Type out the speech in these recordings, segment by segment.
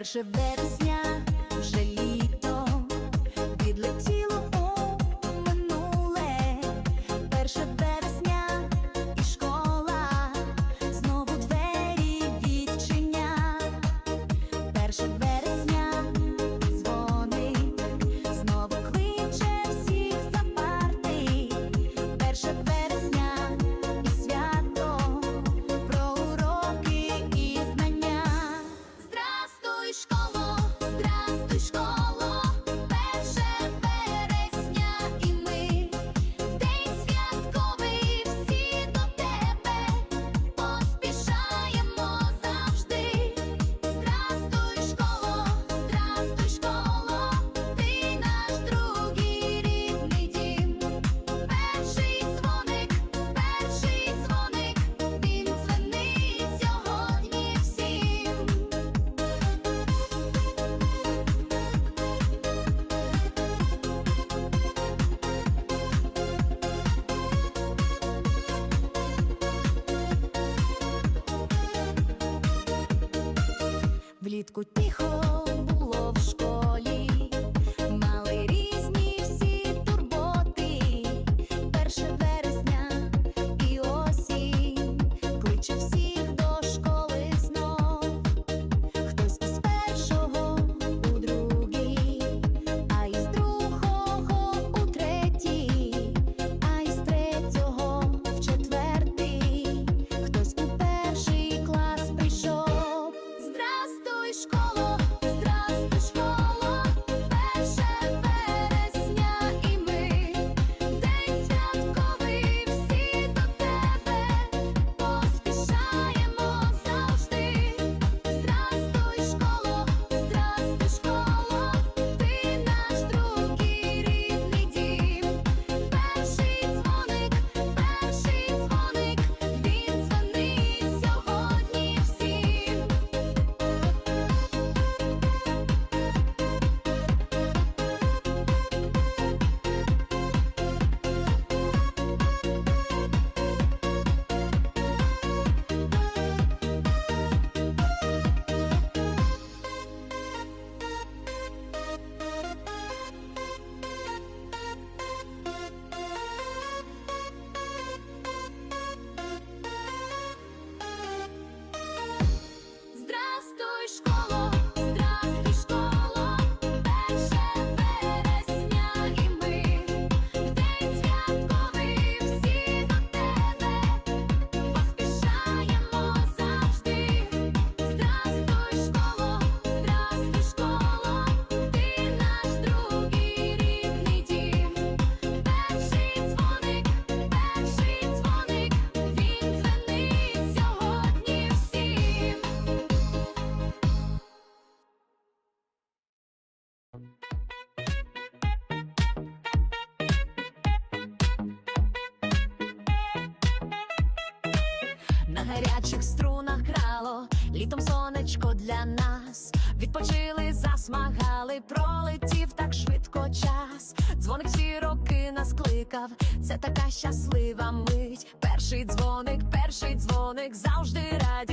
Перше вересня. Vítku, гарячих струнах грало, літом сонечко для нас. Відпочили, засмагали, пролетів так швидко час. Дзвоник всі роки нас кликав, це така щаслива мить. Перший дзвоник, перший дзвоник завжди раді.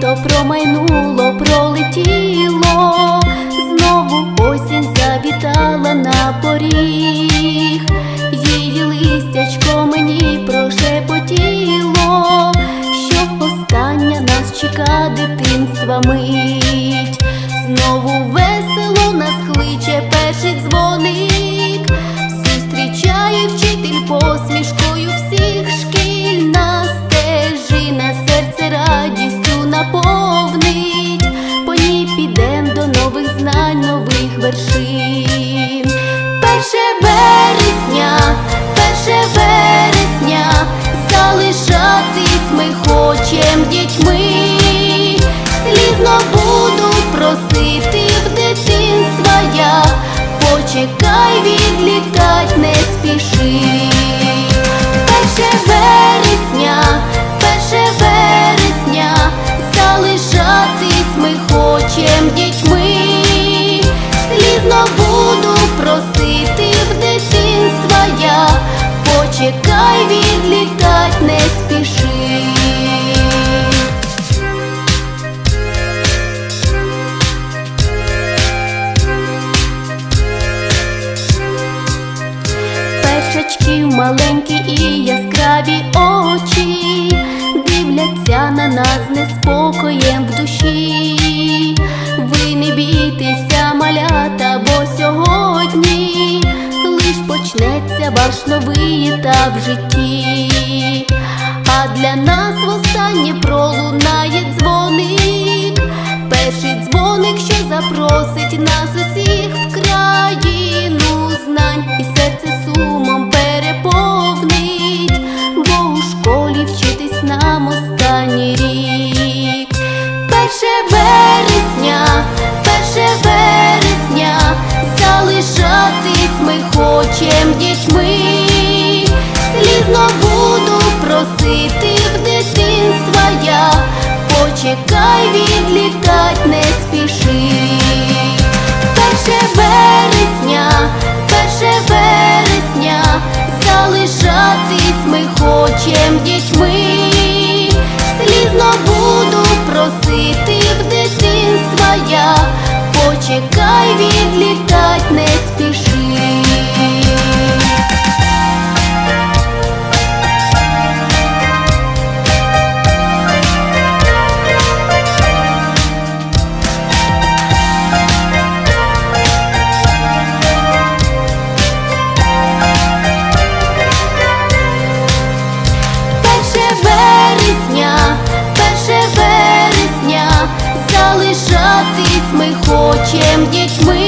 Промайнуло, пролетіло, знову осінь завітала на поріг, її листячко мені прошепотіло, що остання нас чека дитинства мить, знову весело нас кличе перший дзвоник, зустрічає вчитель посмішкою почекай, відлітать не спіши. Перше вересня, перше вересня, залишатись ми хочем дітьми. Слізно буду просити в дитинства я, почекай, відлітать не спіши. Маленькі і яскраві очі дивляться на нас неспокоєм в душі. Ви не бійтеся, малята, бо сьогодні лиш почнеться ваш новий етап в житті. А для нас востаннє пролунає дзвоник, перший дзвоник, що запросить нас усіх в країну знань, і серце сумом нам останній рік. Перше вересня, перше вересня, залишатись ми хочем дітьми. Слізно буду просити в дитинства я, почекай, відлітать не спіши. Перше вересня, перше вересня, залишатись ми хочем дітьми. Відлітать не хочем дітьми.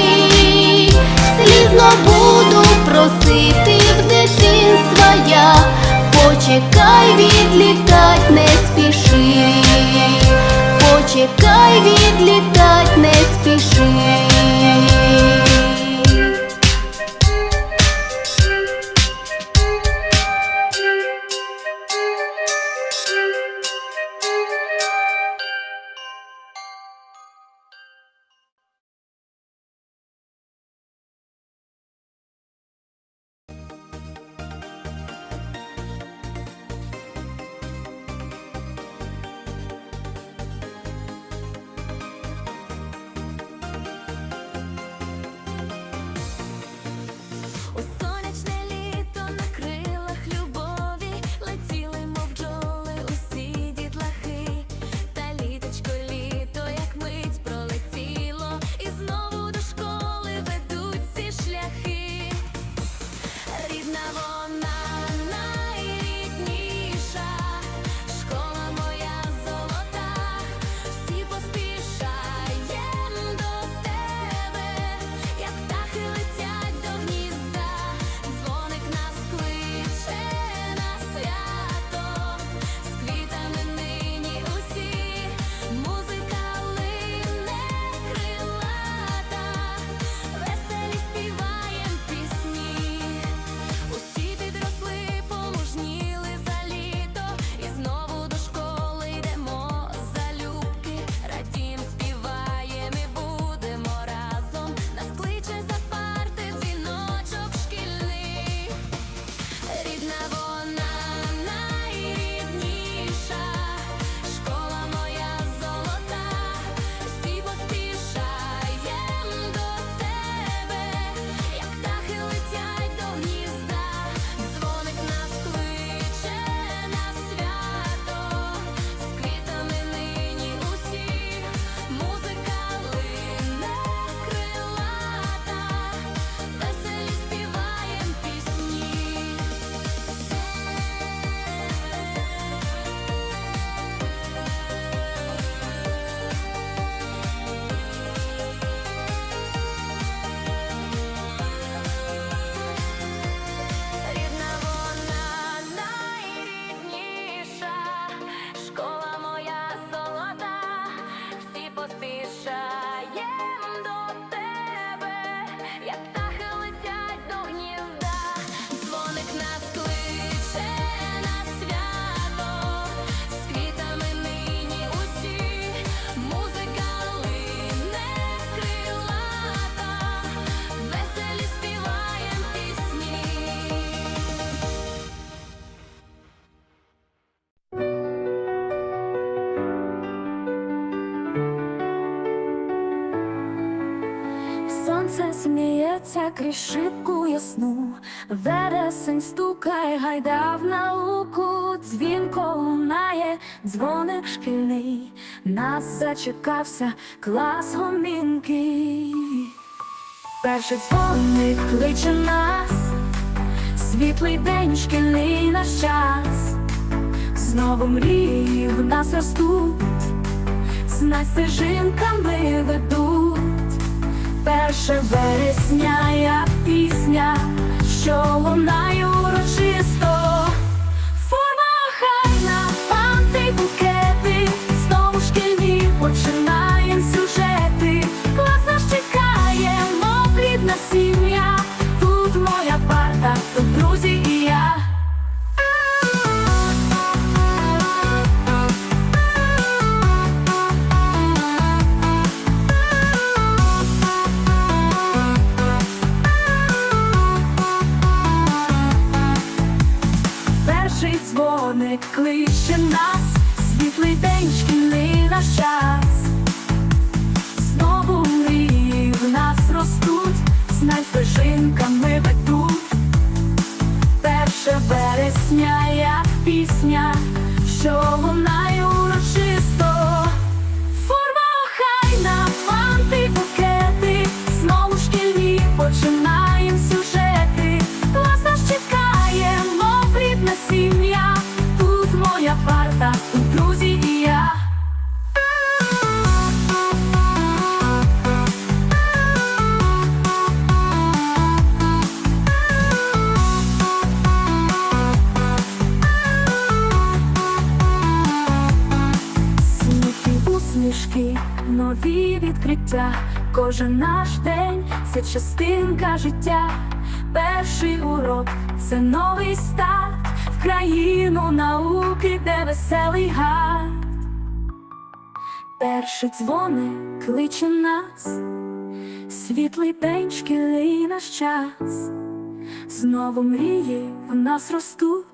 Сонце сміється крізь шибку ясну, вересень стукає, гайда в науку, дзвінко лунає, дзвоник шкільний, нас зачекався клас гомінки. Перший дзвоник кличе нас, світлий день, шкільний наш час, знову мрії в нас ростуть, знай стежинками ведуть. Перше вересня, як пісня, що лунає урочисто. Це частинка життя. Перший урок це новий старт в країну науки, де веселий гард. Перший дзвоник кличе нас, світлий день, шкільний наш час. Знову мрії в нас ростуть,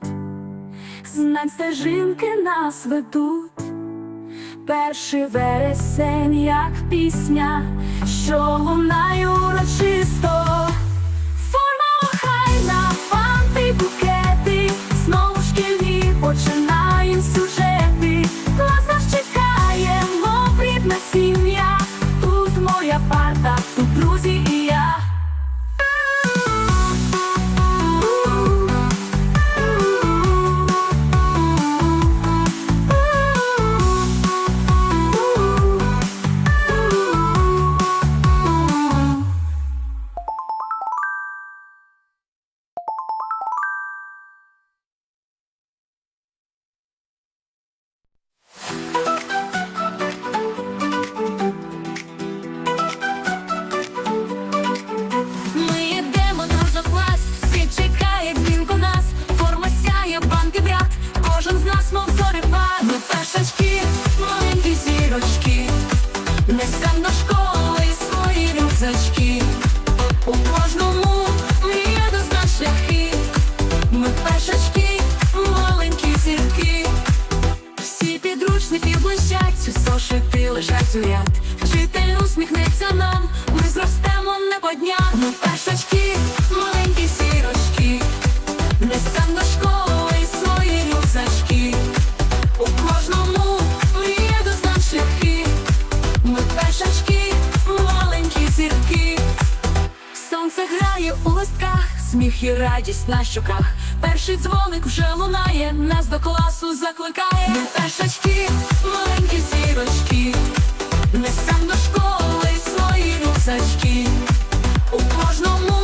знань стежинки нас ведуть. Перший вересень, як пісня, що лунає урочисто. Форма охайна, фанти, букети, знову шкільні починаєм сюжети. Клас нас чекає, мов сім'я. Тут моя парта, тут друзі і радість на щоках. Перший дзвоник вже лунає, нас до класу закликає. Ми першачки, маленькі зірочки, несем до школи свої рюкзачки. У кожному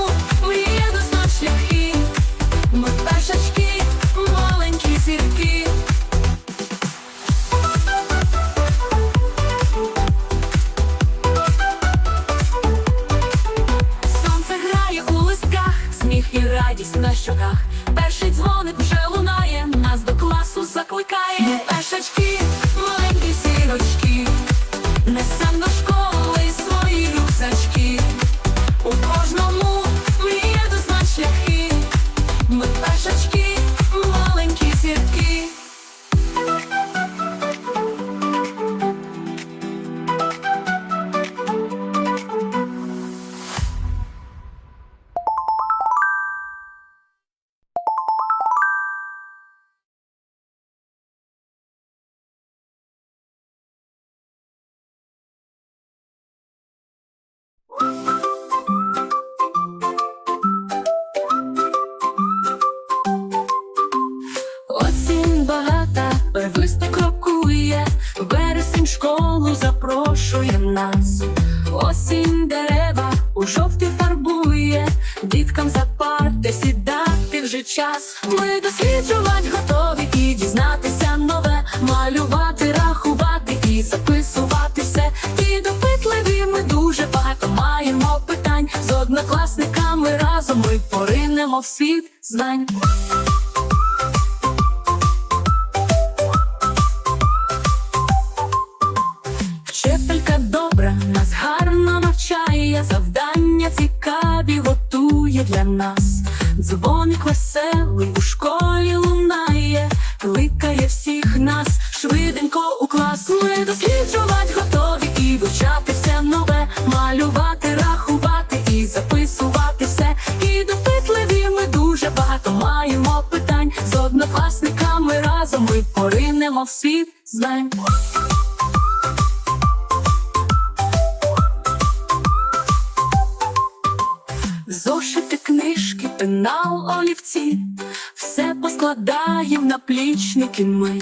у жовті фарбує, діткам за парти сідати вже час. Ми досліджувати готові і дізнатися нове, малювати, рахувати і записувати все. І допитливі ми дуже багато маємо питань. З однокласниками разом ми поринемо в світ знань. Багато маємо питань. З однокласниками разом ми поринемо в світ знань. Зошити книжки, пенал, олівці, все поскладаєм на плічники ми.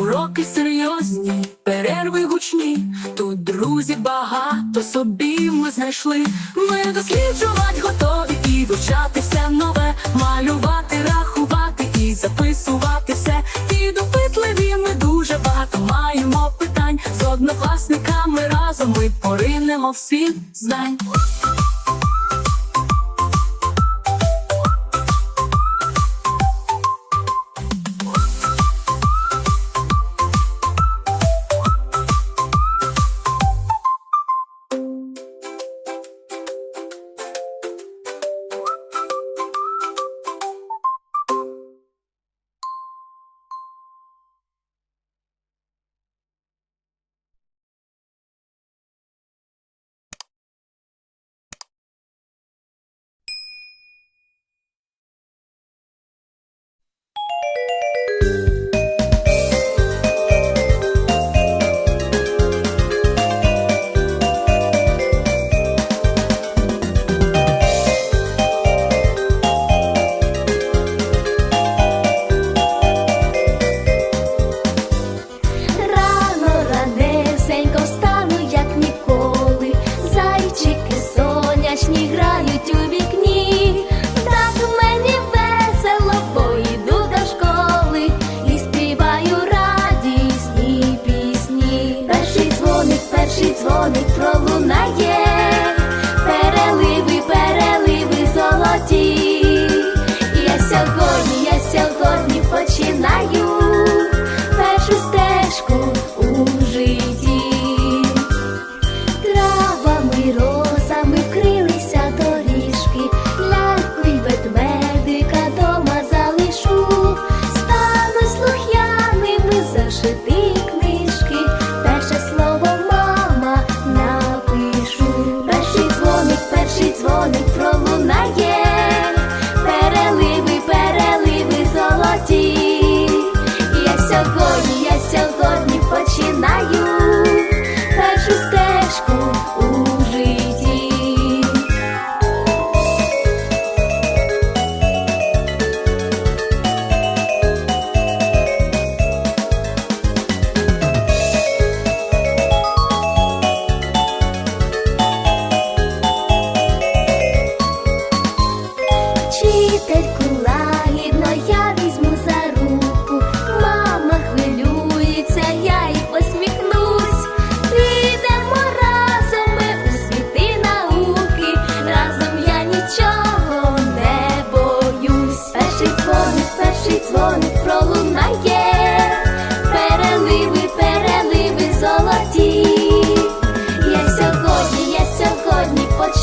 Уроки серйозні, перерви гучні. Тут друзі багато собі ми знайшли. Ми досліджувати готові і вивчати все нове, малювати, рахувати і записувати все. І допитливі ми дуже багато маємо питань. З однокласниками разом ми поринемо в світ знань.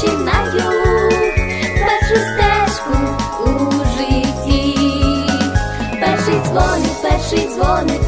починаю першу стежку у житті, перший дзвоник, перший дзвоник.